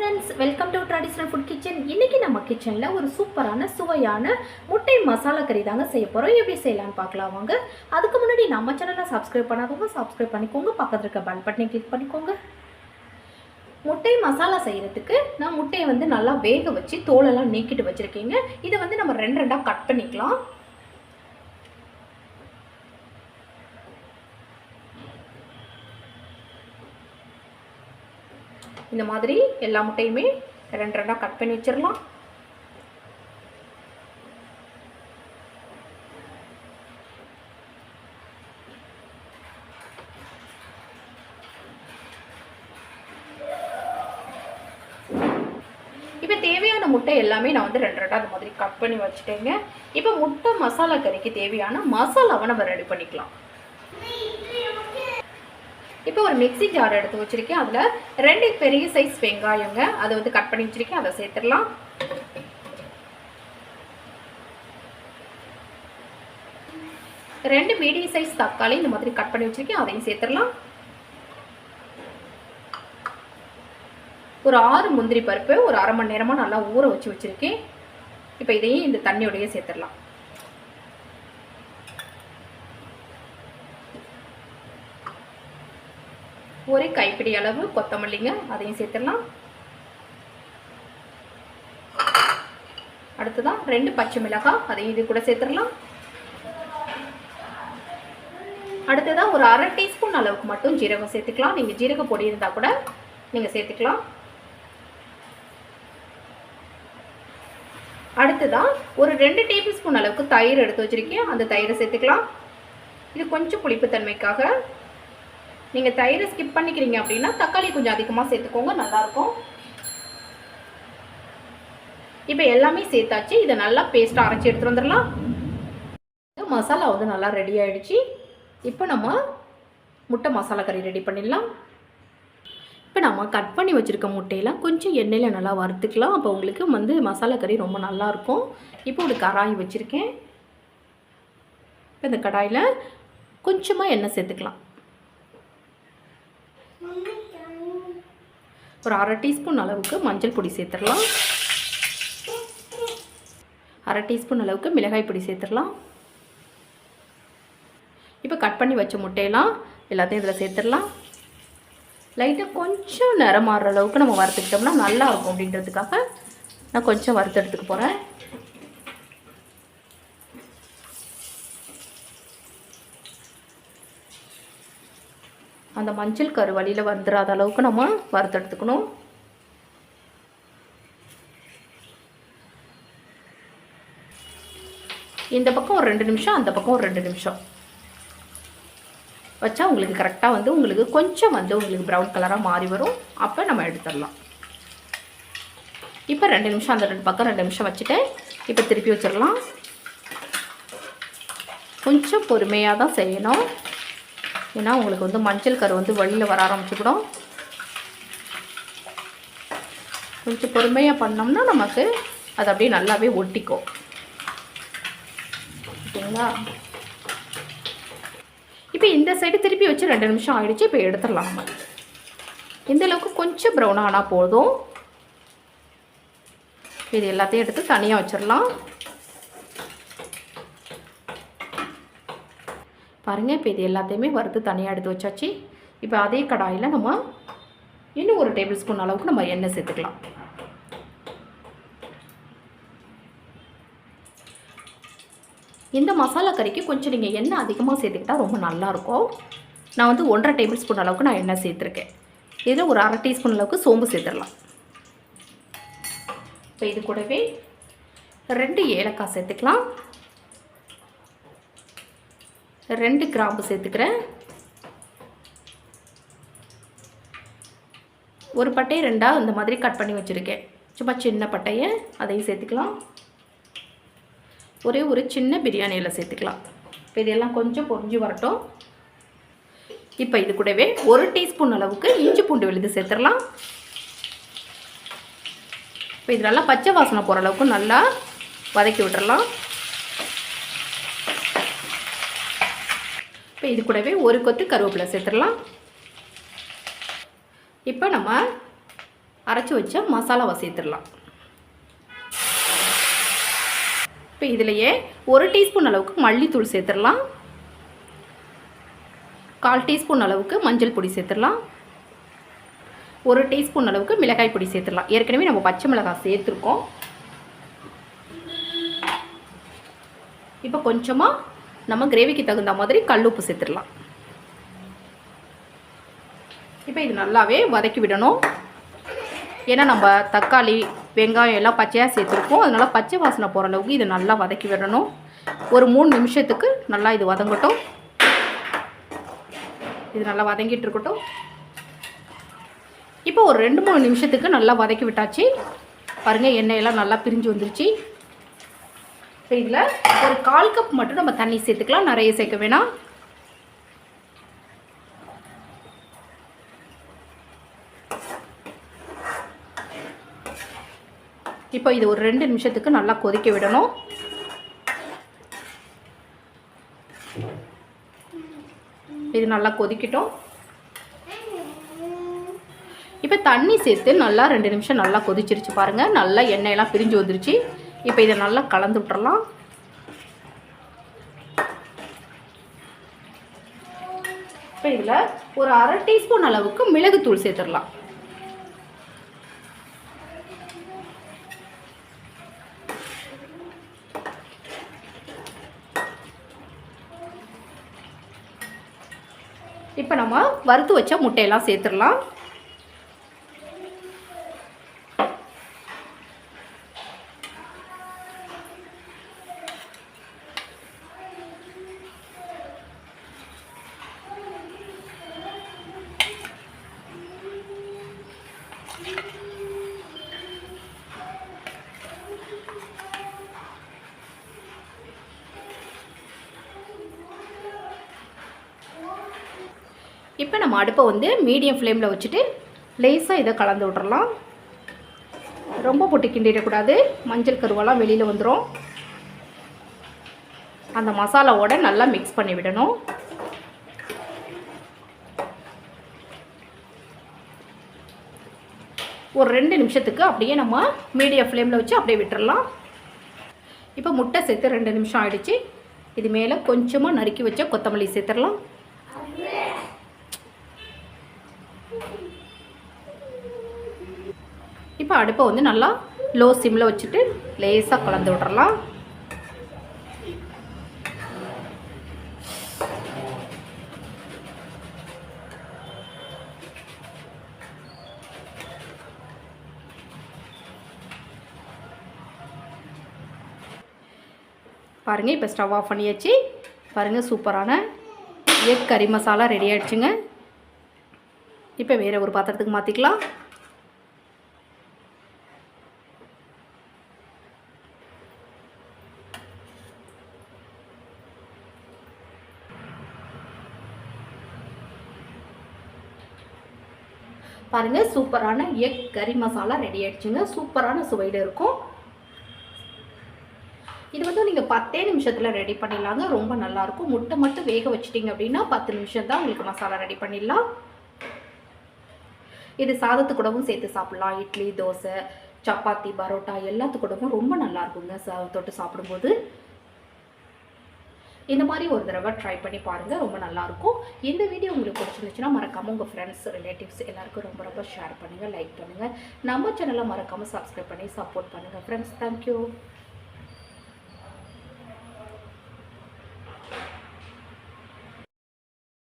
Friends welcome to traditional food kitchen இன்றைக்கி நம்ம கிச்சனில் ஒரு சூப்பரான சுவையான முட்டை மசாலா கறி தாங்க செய்ய போகிறோம் எப்படி செய்யலாம்னு பார்க்கலாம் வாங்க. அதுக்கு முன்னாடி நம்ம சேனலை சப்ஸ்கிரைப் பண்ணாதவங்க சப்ஸ்கிரைப் பண்ணிக்கோங்க. பக்கத்தில் இருக்க பெல் பட்டனை கிளிக் பண்ணிக்கோங்க. முட்டை மசாலா செய்கிறதுக்கு நான் முட்டையை வந்து நல்லா வேக வச்சு தோலெல்லாம் நீக்கிட்டு வச்சுருக்கீங்க. இதை வந்து நம்ம ரெண்டு ரெண்டாக கட் பண்ணிக்கலாம். இந்த மாதிரி எல்லா முட்டையுமே ரெண்டு ரெண்டாக கட் பண்ணி வச்சிடலாம். இப்போ தேவையான முட்டை எல்லாமே நான் வந்து ரெண்டு ரெண்டாக அந்த மாதிரி கட் பண்ணி வச்சுட்டேங்க. இப்போ முட்டை மசாலா கறிக்கு தேவையான மசாலாவை நம்ம ரெடி பண்ணிக்கலாம். இப்போ ஒரு மிக்ஸி ஜார் எடுத்து வச்சுருக்கேன். அதில் ரெண்டு பெரிய சைஸ் வெங்காயங்க. அதை வந்து கட் பண்ணி வச்சுருக்கேன். அதை சேர்த்துடலாம். ரெண்டு மீடியம் சைஸ் தக்காளி இந்த மாதிரி கட் பண்ணி வச்சுருக்கேன். அதையும் சேர்த்துடலாம். ஒரு ஆறு முந்திரி பருப்பு ஒரு அரை மணி நேரமாக நல்லா ஊற வச்சு வச்சுருக்கேன். இப்போ இதையும் இந்த தண்ணியோடையே சேர்த்துடலாம். ஒரு கைப்பிடி அளவு கொத்தமல்லிங்க அதையும் சேர்த்துடலாம். அடுத்ததான் ரெண்டு பச்சை மிளகாய் அதையும் இது கூட சேர்த்துடலாம். அடுத்ததாக ஒரு அரை டீஸ்பூன் அளவுக்கு மட்டும் ஜீரகம் சேர்த்துக்கலாம். நீங்கள் ஜீரக பொடி இருந்தால் கூட நீங்கள் சேர்த்துக்கலாம். அடுத்ததான் ஒரு ரெண்டு டேபிள் ஸ்பூன் அளவுக்கு தயிர் எடுத்து வச்சுருக்கேன். அந்த தயிரை சேர்த்துக்கலாம். இது கொஞ்சம் புளிப்புத்தன்மைக்காக நீங்கள் தயிரை ஸ்கிப் பண்ணிக்கிறீங்க அப்படின்னா தக்காளி கொஞ்சம் அதிகமாக சேர்த்துக்கோங்க நல்லாயிருக்கும். இப்போ எல்லாமே சேர்த்தாச்சு. இதை நல்லா பேஸ்ட்டாக அரைச்சி எடுத்துகிட்டு வந்துடலாம். மசாலா வந்து நல்லா ரெடி ஆகிடுச்சு இப்போ நம்ம முட்டை மசாலா கறி ரெடி பண்ணிடலாம். இப்போ நம்ம கட் பண்ணி வச்சுருக்க முட்டையெல்லாம் கொஞ்சம் எண்ணெயில் நல்லா வறுத்துக்கலாம். அப்போ உங்களுக்கு வந்து மசாலா கறி ரொம்ப நல்லாயிருக்கும். இப்போ ஒரு கடாய் வச்சுருக்கேன். இப்போ இந்த கடாயில் கொஞ்சமாக எண்ணெய் சேர்த்துக்கலாம். ஒரு அரை டீஸ்பூன் அளவுக்கு மஞ்சள் பொடி சேர்த்துடலாம். அரை டீஸ்பூன் அளவுக்கு மிளகாய் பொடி சேர்த்துடலாம். இப்போ கட் பண்ணி வச்ச முட்டையெல்லாம் எல்லாத்தையும் இதில் சேர்த்துடலாம். லைட்டாக கொஞ்சம் நிறம் மாறுற அளவுக்கு நம்ம வறுத்துக்கிட்டோம்னா நல்லா இருக்கும் அப்படின்றதுக்காக நான் கொஞ்சம் வறுத்து எடுத்துக்க போகிறேன் அந்த மஞ்சள் கரு வழியில் வந்துடாத அளவுக்கு நம்ம வறுத்தெடுத்துக்கணும் இந்த பக்கம் ஒரு ரெண்டு நிமிஷம் அந்த பக்கம் ஒரு ரெண்டு நிமிஷம். வச்சா உங்களுக்கு கரெக்டாக வந்து உங்களுக்கு கொஞ்சம் வந்து உங்களுக்கு ப்ரௌன் கலராக மாறி வரும். அப்போ நம்ம எடுத்துடலாம். இப்போ ரெண்டு நிமிஷம் அந்த ரெண்டு பக்கம் ரெண்டு நிமிஷம் வச்சுட்டு இப்போ திருப்பி வச்சிடலாம். கொஞ்சம் பொறுமையாக தான் செய்யணும். ஏன்னா உங்களுக்கு வந்து மஞ்சள் கரு வந்து வழியில் வர ஆரம்பிச்சுக்கிடும் கொஞ்சம் பொறுமையாக பண்ணோம்னா நமக்கு அது அப்படியே நல்லாவே ஒட்டிக்கும். ஓகேங்களா? இப்போ இந்த சைடு திருப்பி வச்சு ரெண்டு நிமிஷம் ஆகிடுச்சு இப்போ எடுத்துடலாம் நம்ம. இந்த அளவுக்கு கொஞ்சம் ப்ரௌன் ஆனால் போதும். இது எல்லாத்தையும் எடுத்து தனியாக வச்சிடலாம். பாருங்கள் இப்போ இது எல்லாத்தையுமே வறுத்து தனியாக எடுத்து வச்சாச்சு. இப்போ அதே கடாயில் நம்ம இன்னும் ஒரு டேபிள் ஸ்பூன் அளவுக்கு நம்ம எண்ணெய் சேர்த்துக்கலாம். இந்த மசாலா கறிக்கு கொஞ்சம் நீங்கள் எண்ணெய் அதிகமாக சேர்த்துக்கிட்டால் ரொம்ப நல்லாயிருக்கும் நான் வந்து ஒன்றரை டேபிள் ஸ்பூன் அளவுக்கு நான் எண்ணெய் சேர்த்துருக்கேன். இதில் ஒரு அரை டீஸ்பூன் அளவுக்கு சோம்பு சேர்த்துடலாம். இப்போ இது கூடவே ரெண்டு ஏலக்காய் சேர்த்துக்கலாம். ரெண்டு கிராம்பு சேர்த்துக்கிறேன். ஒரு பட்டையை ரெண்டாக இந்த மாதிரி கட் பண்ணி வச்சுருக்கேன். சும்மா சின்ன பட்டையை அதையும் சேர்த்துக்கலாம். ஒரே ஒரு சின்ன பிரியாணியில் சேர்த்துக்கலாம். இப்போ இதெல்லாம் கொஞ்சம் பொறிஞ்சு வரட்டும். இப்போ இது கூடவே ஒரு டீஸ்பூன் அளவுக்கு இஞ்சி பூண்டு விழுது சேர்த்துடலாம். இப்போ இது நல்லா பச்சை வாசனை போகிற அளவுக்கு நல்லா வதக்கி விட்டுறலாம். இப்போ இது கூடவே ஒரு கொத்து கருவேப்பிலை சேர்த்துடலாம். இப்போ நம்ம அரைச்சி வச்ச மசாலாவை சேர்த்துடலாம். இப்போ இதுலேயே ஒரு டீஸ்பூன் அளவுக்கு மல்லித்தூள் சேர்த்துடலாம். கால் டீஸ்பூன் அளவுக்கு மஞ்சள் பொடி சேர்த்துடலாம். ஒரு டீஸ்பூன் அளவுக்கு மிளகாய் பொடி சேர்த்துடலாம். ஏற்கனவே நம்ம பச்சை மிளகாய் சேர்த்துருக்கோம். இப்போ கொஞ்சமாக நம்ம கிரேவிக்கு தகுந்த மாதிரி கல்லுப்பு சேர்த்துடலாம். இப்போ இது நல்லாவே வதக்கி விடணும். ஏன்னா நம்ம தக்காளி வெங்காயம் எல்லாம் பச்சையாக சேர்த்துருக்கோம். அதனால் பச்சை வாசனை போகிற அளவுக்கு இதை நல்லா வதக்கி விடணும். ஒரு மூணு நிமிஷத்துக்கு நல்லா இது வதங்கட்டும். இது நல்லா வதங்கிட்டு இருக்கட்டும். இப்போ ஒரு ரெண்டு மூணு நிமிஷத்துக்கு நல்லா வதக்கி விட்டாச்சு. பாருங்கள் எண்ணெயெல்லாம் நல்லா பிரிஞ்சு வந்துருச்சு. ஸோ இதில் ஒரு கால் கப் மட்டும் நம்ம தண்ணி சேர்த்துக்கலாம். நிறைய சேர்க்க வேணாம். இப்போ இது ஒரு ரெண்டு நிமிஷத்துக்கு நல்லா கொதிக்க விடணும். இது நல்லா கொதிக்கட்டும். இப்போ தண்ணி சேர்த்து நல்லா ரெண்டு நிமிஷம் நல்லா கொதிச்சிருச்சு பாருங்கள் நல்லா எண்ணெயெல்லாம் பிரிஞ்சு வந்துருச்சு. இப்போ இதை நல்லா கலந்து விட்டுறலாம். இப்போ இதில் ஒரு அரை டீஸ்பூன் அளவுக்கு மிளகுத்தூள் சேர்த்துடலாம். இப்போ நம்ம வறுத்து வச்ச முட்டையெல்லாம் சேர்த்துடலாம். இப்போ நம்ம அடுப்பை வந்து மீடியம் ஃப்ளேமில் வச்சுட்டு லேசாக இதை கலந்து விட்றலாம் ரொம்ப போட்டு கிண்டிடக்கூடாது. மஞ்சள் கருவெல்லாம் வெளியில் வந்துடும் அந்த மசாலாவோட நல்லா மிக்ஸ் பண்ணி விடணும். ஒரு ரெண்டு நிமிஷத்துக்கு அப்படியே நம்ம மீடியம் ஃப்ளேமில் வச்சு அப்படியே விட்டுறலாம். இப்போ முட்டை சேர்த்து ரெண்டு நிமிஷம் ஆகிடுச்சு இது மேலே கொஞ்சமாக நறுக்கி வச்ச கொத்தமல்லி சேர்த்துடலாம். இப்போ அடுப்பை வந்து நல்லா லோ சிம்மில் வச்சுட்டு லேசாக கலந்து விட்றலாம் பாருங்கள் இப்போ ஸ்டவ் ஆஃப் பண்ணியாச்சு. பாருங்கள் சூப்பரான எக் கறி மசாலா ரெடி ஆகிடுச்சுங்க இப்போ வேறு ஒரு பாத்திரத்துக்கு மாற்றிக்கலாம் பாருங்கள் சூப்பரான எக் கறி மசாலா ரெடி ஆகிடுச்சுங்க சூப்பரான சுவையில் இருக்கும். இது வந்து நீங்கள் பத்தே நிமிஷத்தில் ரெடி பண்ணிடலாங்க. ரொம்ப நல்லாயிருக்கும் முட்டை மட்டும் வேக வச்சிட்டிங்க அப்படின்னா பத்து நிமிஷம் தான் உங்களுக்கு மசாலா ரெடி பண்ணிடலாம். இது சாதத்து கூடவும் சேர்த்து சாப்பிட்லாம். இட்லி தோசை சப்பாத்தி பரோட்டா எல்லாத்து கூடவும் ரொம்ப நல்லாயிருக்குங்க ச தொட்டு சாப்பிடும்போது. இந்த மாதிரி ஒரு தடவை ட்ரை பண்ணி பாருங்கள் ரொம்ப நல்லாயிருக்கும். இந்த வீடியோ உங்களுக்கு பிடிச்சிருந்துச்சுன்னா மறக்காமல் உங்கள் ஃப்ரெண்ட்ஸ் ரிலேட்டிவ்ஸ் எல்லாருக்கும் ரொம்ப ரொம்ப ஷேர் பண்ணுங்கள் லைக் பண்ணுங்கள் நம்ம சேனலை மறக்காமல் சப்ஸ்கிரைப் பண்ணி சப்போர்ட் பண்ணுங்கள் ஃப்ரெண்ட்ஸ் தேங்க்யூ